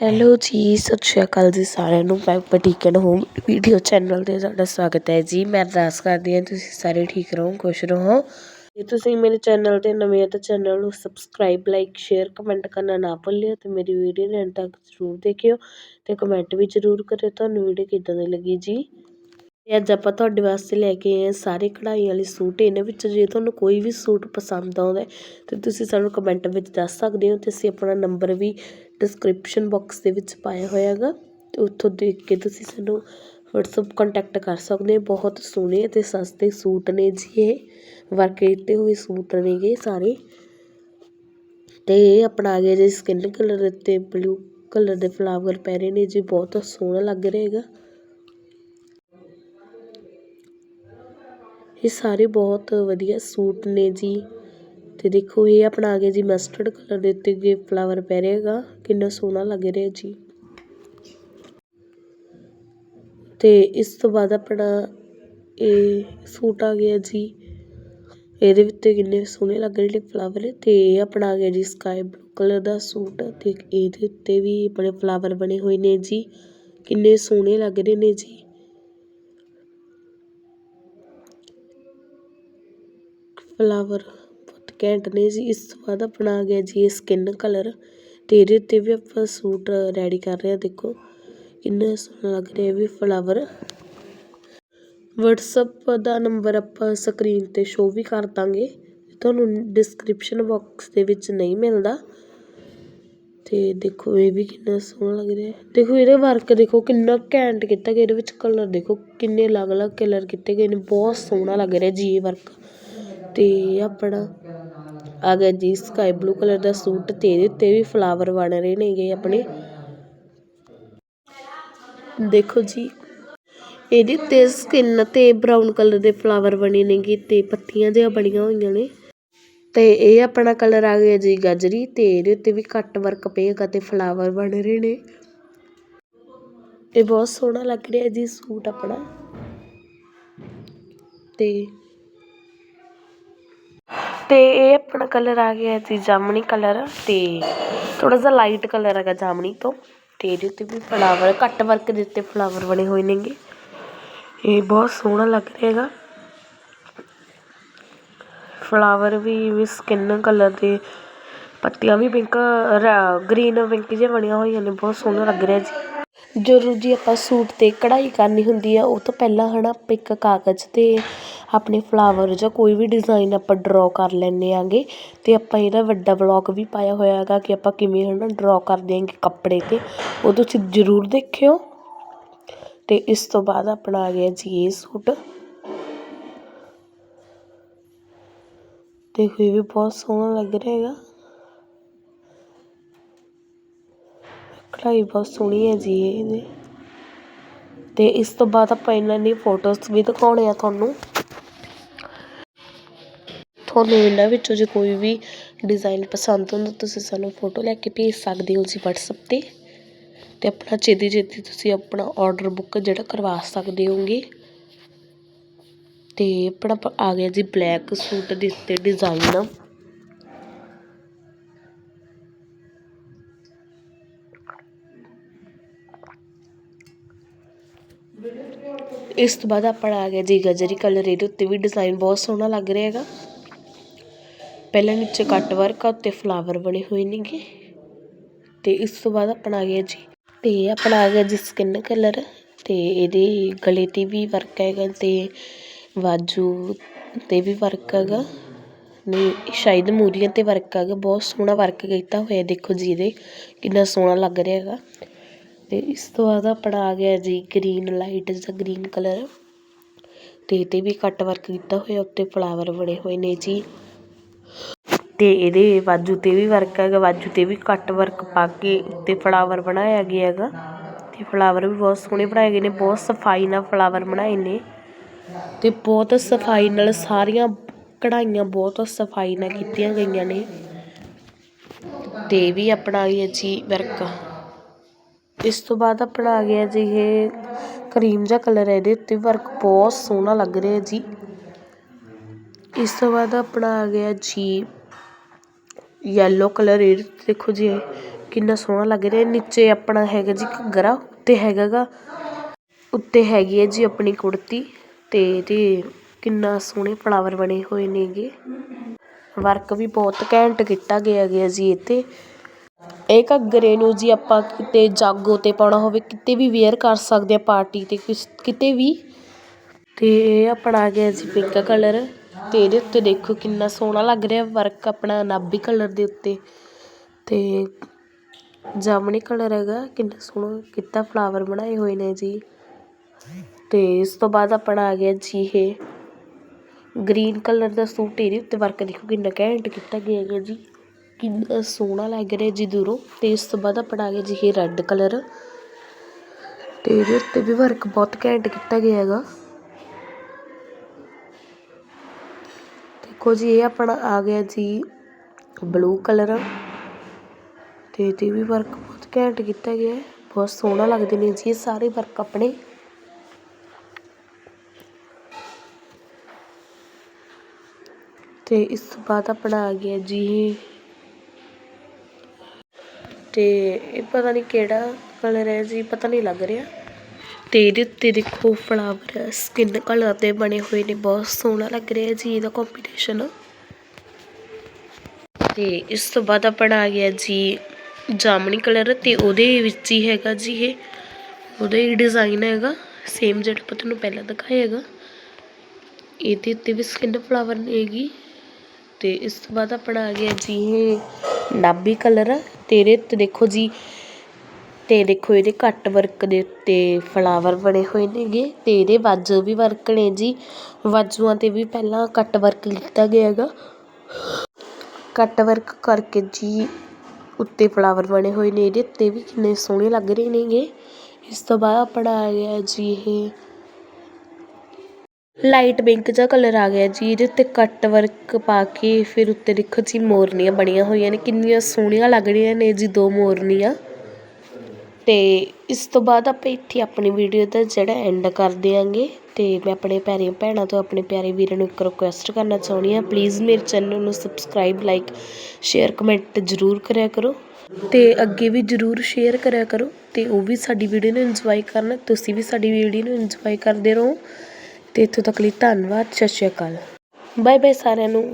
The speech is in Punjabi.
ਹੈਲੋ ਜੀ, ਸਤਿ ਸ਼੍ਰੀ ਅਕਾਲ ਜੀ ਸਾਰਿਆਂ ਨੂੰ। ਮੈਂ ਬਟੀਕਨ ਹੋਮ ਵੀਡੀਓ ਚੈਨਲ ਤੇ ਤੁਹਾਡਾ ਸਵਾਗਤ ਹੈ ਜੀ। ਮੈਂ ਅਰਦਾਸ ਕਰਦੀ ਹਾਂ ਤੁਸੀਂ ਸਾਰੇ ਠੀਕ ਰਹੋ, ਖੁਸ਼ ਰਹੋ। ਜੇ ਤੁਸੀਂ ਮੇਰੇ ਚੈਨਲ ਤੇ ਨਵੇਂ ਹੋ ਤਾਂ ਚੈਨਲ ਨੂੰ ਸਬਸਕ੍ਰਾਈਬ ਲਾਈਕ ਸ਼ੇਅਰ ਕਮੈਂਟ ਕਰਨਾ ਨਾ ਭੁੱਲਿਓ ਤੇ ਮੇਰੀ ਵੀਡੀਓ ਨੂੰ ਐਂਡ ਤੱਕ ਜ਼ਰੂਰ ਦੇਖਿਓ ਤੇ ਕਮੈਂਟ ਵੀ ਜ਼ਰੂਰ ਕਰਿਓ। ਤੁਹਾਨੂੰ ਵੀਡੀਓ ਕਿੱਦਾਂ ਦੀ ਲੱਗੀ ਜੀ? ਅਤੇ ਅੱਜ ਆਪਾਂ ਤੁਹਾਡੇ ਵਾਸਤੇ ਲੈ ਕੇ ਆਏ ਹਾਂ ਸਾਰੇ ਕਢਾਈ ਵਾਲੇ ਸੂਟ। ਇਹਨਾਂ ਵਿੱਚ ਜੇ ਤੁਹਾਨੂੰ ਕੋਈ ਵੀ ਸੂਟ ਪਸੰਦ ਆਉਂਦਾ ਤਾਂ ਤੁਸੀਂ ਸਾਨੂੰ ਕਮੈਂਟ ਵਿੱਚ ਦੱਸ ਸਕਦੇ ਹੋ ਅਤੇ ਅਸੀਂ ਆਪਣਾ ਨੰਬਰ ਵੀ ਡਿਸਕ੍ਰਿਪਸ਼ਨ ਬਾਕਸ ਦੇ ਵਿੱਚ ਪਾਇਆ ਹੋਇਆ ਹੈਗਾ ਅਤੇ ਉੱਥੋਂ ਦੇਖ ਕੇ ਤੁਸੀਂ ਸਾਨੂੰ ਵਟਸਐਪ ਕੰਟੈਕਟ ਕਰ ਸਕਦੇ ਹੋ। ਬਹੁਤ ਸੋਹਣੇ ਅਤੇ ਸਸਤੇ ਸੂਟ ਨੇ ਜੀ ਇਹ। ਵਰਕ ਕੀਤੇ ਹੋਏ ਸੂਟ ਨੇਗੇ ਸਾਰੇ। ਤੇ ਇਹ ਆਪਣਾ ਆ ਗਿਆ ਜੀ ਸਕਿਨ ਕਲਰ ਤੇ ਬਲੂ ਕਲਰ ਦੇ ਫਲਾਵਰ ਪੈ ਰਹੇ ਨੇ ਜੀ। ਬਹੁਤ ਸੋਹਣਾ ਲੱਗ ਰਿਹਾ ਹੈਗਾ। ਇਹ ਸਾਰੇ ਬਹੁਤ ਵਧੀਆ ਸੂਟ ਨੇ ਜੀ। ਤੇ ਦੇਖੋ, ਇਹ ਆਪਣਾ ਆ ਗਿਆ ਜੀ ਮਸਟਰਡ ਕਲਰ ਦੇ ਉੱਤੇ ਜੇ ਫਲਾਵਰ ਪੈ ਰਿਹਾ ਹੈਗਾ ਕਿੰਨਾ ਸੋਹਣਾ ਲੱਗ ਰਿਹਾ ਜੀ। ਤੇ ਇਸ ਤੋਂ ਬਾਅਦ ਆਪਣਾ ਇਹ ਸੂਟ ਆ ਗਿਆ ਜੀ। ਇਹਦੇ ਉੱਤੇ ਕਿੰਨੇ ਸੋਹਣੇ ਲੱਗ ਰਹੇ ਨੇ ਫਲਾਵਰ ਤੇ ਇਹ ਆਪਣਾ ਆ ਗਿਆ ਜੀ ਸਕਾਈ ਬਲੂ ਕਲਰ ਦਾ ਸੂਟ। ਤੇ ਇਹਦੇ ਉੱਤੇ ਵੀ ਆਪਣੇ ਫਲਾਵਰ ਬਣੇ ਹੋਏ ਨੇ ਜੀ। ਕਿੰਨੇ ਸੋਹਣੇ ਲੱਗ ਰਹੇ ਨੇ ਜੀ। ਫਲਾਵਰ ਬਹੁਤ ਘੈਂਟ ਨੇ ਜੀ ਇਸ ਤੋਂ ਬਾਅਦ ਆਪਣਾ ਆ ਗਿਆ ਜੀ ਇਹ ਸਕਿਨ ਕਲਰ ਅਤੇ ਇਹਦੇ ਉੱਤੇ ਵੀ ਆਪਾਂ ਸੂਟ ਰੈਡੀ ਕਰ ਰਹੇ ਹਾਂ ਦੇਖੋ ਕਿੰਨਾ ਸੋਹਣਾ ਲੱਗ ਰਿਹਾ ਵੀ ਫਲਾਵਰ। ਵਟਸਐਪ ਦਾ ਨੰਬਰ ਆਪਾਂ ਸਕਰੀਨ ਤੇ ਸ਼ੋ ਵੀ ਕਰ ਦਾਂਗੇ। ਤੁਹਾਨੂੰ ਡਿਸਕ੍ਰਿਪਸ਼ਨ ਬਾਕਸ ਦੇ ਵਿੱਚ ਨਹੀਂ ਮਿਲਦਾ। ਤੇ ਦੇਖੋ ਇਹ ਵੀ ਕਿੰਨਾ ਸੋਹਣਾ ਲੱਗ ਰਿਹਾ। ਦੇਖੋ ਇਹਦਾ ਵਰਕ ਦੇਖੋ ਕਿੰਨਾ ਘੈਂਟ ਕੀਤਾ ਗਿਆ। ਇਹਦੇ ਵਿੱਚ ਕਲਰ ਦੇਖੋ ਕਿੰਨੇ ਅਲੱਗ-ਅਲੱਗ ਕਲਰ ਕੀਤੇ ਗਏ ਨੇ। ਬਹੁਤ ਸੋਹਣਾ ਲੱਗ ਰਿਹਾ ਜੀ ਇਹ ਵਰਕ ਤੇ ਆਪਣਾ ਆ ਗਿਆ ਜੀ ਸਕਾਈ ਬਲੂ ਕਲਰ ਦਾ ਸੂਟ ਤੇ ਇਹਦੇ ਉੱਤੇ ਵੀ ਫਲਾਵਰ ਬਣ ਰਹੇ ਨੇਗੇ ਆਪਣੇ। ਦੇਖੋ ਜੀ, ਇਹਦੇ ਉੱਤੇ ਸਕਿਨ ਤੇ ਬਰਾਊਨ ਕਲਰ ਦੇ ਫਲਾਵਰ ਬਣੇ ਨੇਗੇ ਤੇ ਪੱਤੀਆਂ ਜਿਹਾ ਬਣੀਆਂ ਹੋਈਆਂ ਨੇ। ਤੇ ਇਹ ਆਪਣਾ ਕਲਰ ਆ ਗਿਆ ਜੀ ਗਾਜਰੀ ਤੇ ਇਹਦੇ ਉੱਤੇ ਵੀ ਕੱਟ ਵਰਕ ਪਏਗਾ ਤੇ ਫਲਾਵਰ ਬਣ ਰਹੇ ਨੇ। ਇਹ ਬਹੁਤ ਸੋਹਣਾ ਲੱਗ ਰਿਹਾ ਜੀ ਸੂਟ ਆਪਣਾ। ਤੇ ਤੇ ਇਹ ਆਪਣਾ ਕਲਰ ਆ ਗਿਆ ਜੀ ਜਾਮਣੀ ਕਲਰ ਤੇ ਥੋੜਾ ਜਿਹਾ ਲਾਈਟ ਕਲਰ ਹੈਗਾ ਜਾਮਣੀ ਤੋਂ ਤੇ ਇਹਦੇ ਉੱਤੇ ਵੀ ਫਲਾਵਰ ਕੱਟ ਵਰਕ ਦੇ ਉੱਤੇ ਫਲਾਵਰ ਬਣੇ ਹੋਏ ਨੇਗੇ। ਇਹ ਬਹੁਤ ਸੋਹਣਾ ਲੱਗ ਰਿਹਾ ਹੈਗਾ। ਫਲਾਵਰ ਵੀ ਵੀ ਸਕਿਨ ਕਲਰ ਦੇ ਪੱਤੀਆਂ ਵੀ ਪਿੰਕ ਗ੍ਰੀਨ ਪਿੰਕ ਜਿਹੀਆਂ ਬਣੀਆਂ ਹੋਈਆਂ ਨੇ, ਬਹੁਤ ਸੋਹਣਾ ਲੱਗ ਰਿਹਾ ਜੀ। ਜਦੋਂ ਜੀ ਆਪਾਂ ਸੂਟ ਤੇ ਕਢਾਈ ਕਰਨੀ ਹੁੰਦੀ ਆ, ਉਹ ਤੋਂ ਪਹਿਲਾਂ ਹਨਾ ਆਪਾਂ ਇੱਕ ਕਾਗਜ਼ ਤੇ ਆਪਣੇ ਫਲਾਵਰ ਜਾਂ ਕੋਈ ਵੀ ਡਿਜ਼ਾਇਨ ਆਪਾਂ ਡਰੋ ਕਰ ਲੈਂਦੇ ਆਂਗੇ ਅਤੇ ਆਪਾਂ ਇਹਦਾ ਵੱਡਾ ਬਲੌਗ ਵੀ ਪਾਇਆ ਹੋਇਆ ਹੈਗਾ ਕਿ ਆਪਾਂ ਕਿਵੇਂ ਹੈ ਨਾ ਡਰੋ ਕਰਦੇ ਆਂਗੇ ਕੱਪੜੇ ਤੇ, ਉਹ ਤੁਸੀਂ ਜ਼ਰੂਰ ਦੇਖਿਓ। ਅਤੇ ਇਸ ਤੋਂ ਬਾਅਦ ਆਪਣਾ ਆ ਗਿਆ ਜੀ ਇਹ ਸੂਟ। ਦੇਖੋ ਇਹ ਵੀ ਬਹੁਤ ਸੋਹਣਾ ਲੱਗ ਰਿਹਾ ਹੈਗਾ। ਕਢਾਈ ਬਹੁਤ ਸੋਹਣੀ ਹੈ ਜੀ ਇਹਦੀ। ਤੇ ਇਸ ਤੋਂ ਬਾਅਦ ਆਪਾਂ ਇਹਨਾਂ ਦੀ ਫੋਟੋਜ਼ ਵੀ ਦਿਖਾਉਣੇ ਆ ਤੁਹਾਨੂੰ। ਤੁਹਾਨੂੰ ਇਹਨਾਂ ਵਿੱਚੋਂ ਜੇ ਕੋਈ ਵੀ ਡਿਜ਼ਾਇਨ ਪਸੰਦ ਹੁੰਦਾ, ਤੁਸੀਂ ਸਾਨੂੰ ਫੋਟੋ ਲੈ ਕੇ ਭੇਜ ਸਕਦੇ ਹੋ ਜੀ ਵਟਸਐਪ ਤੇ ਅਤੇ ਆਪਣਾ ਛੇਤੀ ਛੇਤੀ ਤੁਸੀਂ ਆਪਣਾ ਔਡਰ ਬੁੱਕ ਜਿਹੜਾ ਕਰਵਾ ਸਕਦੇ ਹੋਗੇ। ਅਤੇ ਆਪਣਾ ਆ ਗਿਆ ਜੀ ਬਲੈਕ ਸੂਟ ਦੇ ਉੱਤੇ ਡਿਜ਼ਾਈਨ ਇਸ ਤੋਂ ਬਾਅਦ ਆਪਣਾ ਆ ਗਿਆ ਜੀ ਗਜਰੀ ਕਲਰ ਇਹਦੇ ਉੱਤੇ ਵੀ ਡਿਜ਼ਾਈਨ ਬਹੁਤ ਸੋਹਣਾ ਲੱਗ ਰਿਹਾ ਹੈਗਾ। ਪਹਿਲਾਂ ਨੀਚੇ ਕੱਟ ਵਰਕ ਆ, ਉੱਤੇ ਫਲਾਵਰ ਬਣੇ ਹੋਏ ਨੇਗੇ। ਤੇ ਇਸ ਤੋਂ ਬਾਅਦ ਆਪਣਾ ਆ ਗਿਆ ਜੀ। ਤੇ ਆਪਣਾ ਆ ਗਿਆ ਜੀ ਸਕਿਨ ਕਲਰ ਤੇ ਇਹਦੇ ਗਲੇ ਤੇ ਵੀ ਵਰਕ ਹੈਗਾ ਤੇ ਬਾਜੂ ਤੇ ਵੀ ਵਰਕ ਹੈਗਾ। ਨਹੀਂ ਸ਼ਾਇਦ ਮੂਰੀਆਂ ਤੇ ਵਰਕ ਹੈਗਾ, ਬਹੁਤ ਸੋਹਣਾ ਵਰਕ ਕੀਤਾ ਹੋਇਆ, ਦੇਖੋ ਜੀ ਇਹਦੇ, ਕਿੰਨਾ ਸੋਹਣਾ ਲੱਗ ਰਿਹਾ ਹੈਗਾ। ਤੇ ਇਸ ਤੋਂ ਬਾਅਦ ਆਪਣਾ ਆ ਗਿਆ ਜੀ ਗ੍ਰੀਨ ਲਾਈਟ ਜਾਂ ਗ੍ਰੀਨ ਕਲਰ ਤੇ ਤੇ ਵੀ ਕੱਟ ਵਰਕ ਕੀਤਾ ਹੋਇਆ, ਉੱਤੇ ਫਲਾਵਰ ਬਣੇ ਹੋਏ ਨੇ ਜੀ। ਤੇ ਇਹਦੇ ਬਾਜੂ ਤੇ ਵੀ ਵਰਕ ਹੈਗਾ ਬਾਜੂ ਤੇ ਵੀ ਕੱਟ ਵਰਕ ਪਾ ਕੇ ਉੱਤੇ ਫਲਾਵਰ ਬਣਾਇਆ ਗਿਆ ਹੈਗਾ। ਤੇ ਫਲਾਵਰ ਵੀ ਬਹੁਤ ਸੋਹਣੇ ਬਣਾਏ ਗਏ ਨੇ, ਬਹੁਤ ਸਫ਼ਾਈ ਨਾਲ ਫਲਾਵਰ ਬਣਾਏ ਨੇ। ਤੇ ਬਹੁਤ ਸਫ਼ਾਈ ਨਾਲ ਸਾਰੀਆਂ ਕਢਾਈਆਂ ਬਹੁਤ ਸਫ਼ਾਈ ਨਾਲ ਕੀਤੀਆਂ ਗਈਆਂ ਨੇ। ਤੇ ਵੀ ਆਪਣਾ ਆ ਗਿਆ ਜੀ ਵਰਕ ਇਸ ਤੋਂ ਬਾਅਦ ਆਪਣਾ ਆ ਗਿਆ ਜੀ ਇਹ ਕਰੀਮ ਜਿਹਾ ਕਲਰ ਹੈ, ਇਹਦੇ ਉੱਤੇ ਵਰਕ ਬਹੁਤ ਸੋਹਣਾ ਲੱਗ ਰਿਹਾ ਜੀ। ਇਸ ਤੋਂ ਬਾਅਦ ਆਪਣਾ ਆ ਗਿਆ ਜੀ ਯੈਲੋ ਕਲਰ ਇਹ ਦੇਖੋ ਜੀ ਕਿੰਨਾ ਸੋਹਣਾ ਲੱਗ ਰਿਹਾ। ਨੀਚੇ ਆਪਣਾ ਹੈਗਾ ਜੀ ਘੱਗਰਾ ਉੱਤੇ ਹੈਗਾ ਗਾ। ਉੱਤੇ ਹੈਗੀ ਹੈ ਜੀ ਆਪਣੀ ਕੁੜਤੀ ਤੇ ਇਹਦੇ ਕਿੰਨਾ ਸੋਹਣੇ ਫਲਾਵਰ ਬਣੇ ਹੋਏ ਨੇਗੇ। ਵਰਕ ਵੀ ਬਹੁਤ ਘੈਂਟ ਕੀਤਾ ਗਿਆ ਗਿਆ ਜੀ ਇੱਥੇ ਇਹ ਘੱਗਰੇ ਨੂੰ ਜੀ ਆਪਾਂ ਕਿਤੇ ਜਾਗੋ ਤੇ ਪਾਉਣਾ ਹੋਵੇ, ਕਿਤੇ ਵੀ ਵੇਅਰ ਕਰ ਸਕਦੇ ਆ ਪਾਰਟੀ ਤੇ, ਕਿਸ, ਕਿਤੇ ਵੀ। ਤੇ ਇਹ ਆਪਣਾ ਆ ਗਿਆ ਜੀ ਪਿੰਕ ਕਲਰ ਤੇ ਇਹਦੇ ਉੱਤੇ ਦੇਖੋ ਕਿੰਨਾ ਸੋਹਣਾ ਲੱਗ ਰਿਹਾ ਵਰਕ ਆਪਣਾ, ਨਾਭੀ ਕਲਰ ਦੇ ਉੱਤੇ। ਤੇ ਜਾਮਣੀ ਕਲਰ ਹੈਗਾ, ਕਿੰਨਾ ਸੋਹਣਾ ਕੀਤਾ ਫਲਾਵਰ ਬਣਾਏ ਹੋਏ ਨੇ ਜੀ। ਤੇ ਇਸ ਤੋਂ ਬਾਅਦ ਆਪਣਾ ਆ ਗਿਆ ਜੀ ਇਹ। ਗ੍ਰੀਨ ਕਲਰ ਦਾ ਸੂਟ ਇਹਦੇ ਉੱਤੇ ਵਰਕ ਦੇਖੋ ਕਿੰਨਾ ਘੈਂਟ ਕੀਤਾ ਗਿਆ ਹੈਗਾ ਜੀ। ਕਿੰਨਾ ਸੋਹਣਾ ਲੱਗ ਰਿਹਾ ਜੀ ਦੂਰੋਂ। ਤੇ ਇਸ ਤੋਂ ਬਾਅਦ ਆਪਣਾ ਆ ਗਿਆ ਜੀ ਇਹ ਰੈੱਡ ਕਲਰ ਤੇ ਇਹਦੇ ਉੱਤੇ ਵੀ ਵਰਕ ਬਹੁਤ ਘੈਂਟ ਕੀਤਾ ਗਿਆ ਹੈਗਾ। ਦੇਖੋ ਜੀ, ਇਹ ਆਪਣਾ ਆ ਗਿਆ ਜੀ ਬਲੂ ਕਲਰ ਤੇ ਇਹਦੇ ਵੀ ਵਰਕ ਬਹੁਤ ਘੈਂਟ ਕੀਤਾ ਗਿਆ ਹੈ। ਬਹੁਤ ਸੋਹਣਾ ਲੱਗਦੇ ਨੇ ਜੀ ਇਹ ਸਾਰੇ ਵਰਕ ਆਪਣੇ। ਤੇ ਇਸ ਤੋਂ ਬਾਅਦ ਆਪਣਾ ਆ ਗਿਆ ਜੀ ਤੇ ਇਹ ਪਤਾ ਨਹੀਂ ਕਿਹੜਾ ਕਲਰ ਹੈ ਜੀ, ਪਤਾ ਨਹੀਂ ਲੱਗ ਰਿਹਾ। ਤੇ ਇਹਦੇ ਉੱਤੇ ਦੇਖੋ ਫਲਾਵਰ ਸਕਿਨ ਕਲਰ ਦੇ ਬਣੇ ਹੋਏ ਨੇ, ਬਹੁਤ ਸੋਹਣਾ ਲੱਗ ਰਿਹਾ ਜੀ ਇਹਦਾ ਕੰਬੀਨੇਸ਼ਨ ਤੇ ਇਸ ਤੋਂ ਬਾਅਦ ਆਪਣਾ ਆ ਗਿਆ ਜੀ ਜਾਮਣੀ ਕਲਰ ਤੇ ਉਹਦੇ ਵਿੱਚ ਹੀ ਹੈਗਾ ਜੀ ਇਹ। ਉਹਦਾ ਹੀ ਡਿਜ਼ਾਈਨ ਹੈਗਾ ਸੇਮ ਜਿਹੜਾ ਆਪਾਂ ਤੁਹਾਨੂੰ ਪਹਿਲਾਂ ਦਿਖਾਇਆ ਹੈਗਾ। ਇਹਦੇ ਉੱਤੇ ਵੀ ਸਕਿਨ ਫਲਾਵਰ ਹੈਗੀ। ਤੇ ਇਸ ਤੋਂ ਬਾਅਦ ਆਪਣਾ ਆ ਗਿਆ ਜੀ ਇਹ ਨਾਭੀ ਕਲਰ ਤੇ ਉੱਤੇ ਦੇਖੋ ਜੀ ਤੇ ਦੇਖੋ ਇਹਦੇ ਕੱਟ ਵਰਕ ਦੇ ਉੱਤੇ ਫਲਾਵਰ ਬਣੇ ਹੋਏ ਨੇਗੇ ਤੇ ਇਹਦੇ ਬਾਜੂ ਵੀ ਵਰਕ ਨੇ ਜੀ। ਬਾਜੂਆਂ ਤੇ ਵੀ ਪਹਿਲਾਂ ਕੱਟ ਵਰਕ ਕੀਤਾ ਗਿਆ ਹੈਗਾ। ਕੱਟ ਵਰਕ ਕਰਕੇ ਜੀ ਉੱਤੇ ਫਲਾਵਰ ਬਣੇ ਹੋਏ ਨੇ ਇਹਦੇ, ਉੱਤੇ ਵੀ ਕਿੰਨੇ ਸੋਹਣੇ ਲੱਗ ਰਹੇ ਨੇਗੇ। ਇਸ ਤੋਂ ਬਾਅਦ ਆਪਣਾ ਆ ਗਿਆ ਜੀ ਇਹ ਲਾਈਟ ਪਿੰਕ ਜਿਹਾ ਕਲਰ ਆ ਗਿਆ ਜੀ, ਇਹਦੇ ਉੱਤੇ ਕੱਟ ਵਰਕ ਪਾ ਕੇ ਫਿਰ ਉੱਤੇ ਦੇਖੋ ਜੀ ਮੋਰਨੀਆਂ ਬਣੀਆਂ ਹੋਈਆਂ ਨੇ, ਕਿੰਨੀਆਂ ਸੋਹਣੀਆਂ ਲੱਗ ਰਹੀਆਂ ਨੇ ਜੀ ਦੋ ਮੋਰਨੀਆਂ। ਅਤੇ ਇਸ ਤੋਂ ਬਾਅਦ ਆਪਾਂ ਇੱਥੇ ਆਪਣੀ ਵੀਡੀਓ ਦਾ ਜਿਹੜਾ ਐਂਡ ਕਰ ਦਿਆਂਗੇ ਅਤੇ ਮੈਂ ਆਪਣੇ ਪਿਆਰੀਆਂ ਭੈਣਾਂ ਤੋਂ ਆਪਣੇ ਪਿਆਰੇ ਵੀਰਾਂ ਨੂੰ ਇੱਕ ਰਿਕੁਐਸਟ ਕਰਨਾ ਚਾਹੁੰਦੀ ਹਾਂ ਪਲੀਜ਼ ਮੇਰੇ ਚੈਨਲ ਨੂੰ ਸਬਸਕ੍ਰਾਈਬ ਲਾਈਕ ਸ਼ੇਅਰ ਕਮੈਂਟ ਜ਼ਰੂਰ ਕਰਿਆ ਕਰੋ ਤੇ ਅੱਗੇ ਵੀ ਜ਼ਰੂਰ ਸ਼ੇਅਰ ਕਰਿਆ ਕਰੋ ਤੇ ਉਹ ਵੀ ਸਾਡੀ ਵੀਡੀਓ ਨੂੰ ਇੰਜੋਏ ਕਰਨ, ਤੁਸੀਂ ਵੀ ਸਾਡੀ ਵੀਡੀਓ ਨੂੰ ਇੰਜੋਏ ਕਰਦੇ ਰਹੋ ਤੇ ਇੱਥੋਂ ਤੱਕ ਲਈ ਧੰਨਵਾਦ, ਸਤਿ ਸ਼੍ਰੀ ਅਕਾਲ। ਬਾਏ ਬਾਏ ਸਾਰਿਆਂ ਨੂੰ।